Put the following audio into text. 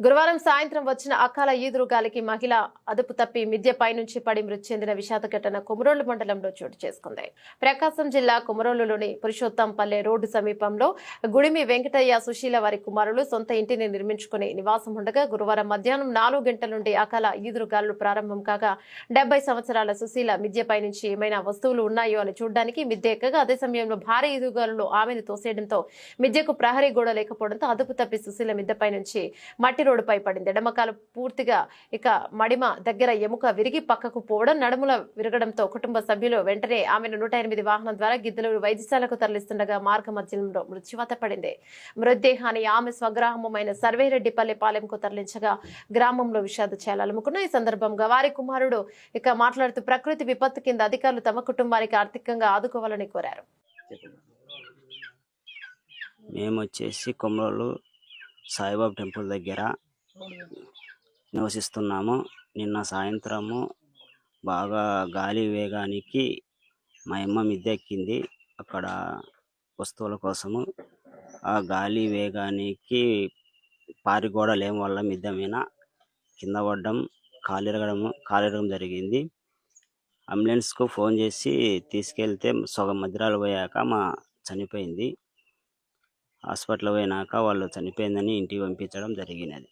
గురువారం సాయంత్రం వచ్చిన అకాల ఈదురు గాలికి మహిళ అదుపు తప్పి మిద్య పైనుంచి పడి మృతి చెందిన విషాద ఘటన కుమరోలు మండలంలో చోటు చేసుకుంది. ప్రకాశం జిల్లా కుమరోలులోని పురుషోత్తంపల్లె రోడ్డు సమీపంలో గుడిమి వెంకటయ్య సుశీల వారి కుమారులు సొంత ఇంటిని నిర్మించుకుని నివాసం ఉండగా గురువారం మధ్యాహ్నం నాలుగు గంటల నుండి అకాల ఈదురుగాలు ప్రారంభం కాగా డెబ్బై సంవత్సరాల సుశీల మిద్యపై నుంచి ఏమైనా వస్తువులు ఉన్నాయో అని చూడడానికి మిద్దె ఎక్కగా. అదే సమయంలో భారీ ఈదుగాలులు ఆమెను తోసేయడంతో మిద్యకు ప్రహరీ గోడ లేకపోవడంతో అదుపు తప్పి సుశీల మిద్దెపై నుంచి మట్టి రోడ్డుపై పడింది. ఎడమకాలు పూర్తిగా ఇక మడిమ దగ్గర ఎముక విరిగి పక్కకు పోవడం నడుముల విరగడంతో కుటుంబ సభ్యులు వెంటనే ఆమెను నూట ఎనిమిది వాహనం ద్వారా గిద్దలూరు వైద్యశాలకు తరలిస్తుండగా మార్గ మధ్యంలో మృత్యువాత పడింది. మృతదేహాన్ని ఆమె స్వగ్రామమైన సర్వేరెడ్డిపల్లి పాలెంకు తరలించగా గ్రామంలో విషాద చేయాలనుకున్న ఈ సందర్భంగా వారి కుమారుడు ఇక మాట్లాడుతూ ప్రకృతి విపత్తు కింద అధికారులు తమ కుటుంబానికి ఆర్థికంగా ఆదుకోవాలని కోరారు. మేము వచ్చేసి కొమరోలు సాయిబాబా టెంపుల్ దగ్గర నివసిస్తున్నాము. నిన్న సాయంత్రము బాగా గాలి వేగానికి మా అమ్మ మిద్దె ఎక్కింది అక్కడ వస్తువుల కోసము ఆ గాలి వేగానికి పారిగోడ లేని వల్ల మిద్దె మీద కింద పడడం కాలిరగడం కాలిరగడం జరిగింది. అంబులెన్స్కు ఫోన్ చేసి తీసుకెళ్తే సగం మధ్యరాలు పోయాక మా చనిపోయింది. హాస్పిటల్ పోయినాక వాళ్ళు చనిపోయిందని ఇంటికి పంపించడం జరిగినది.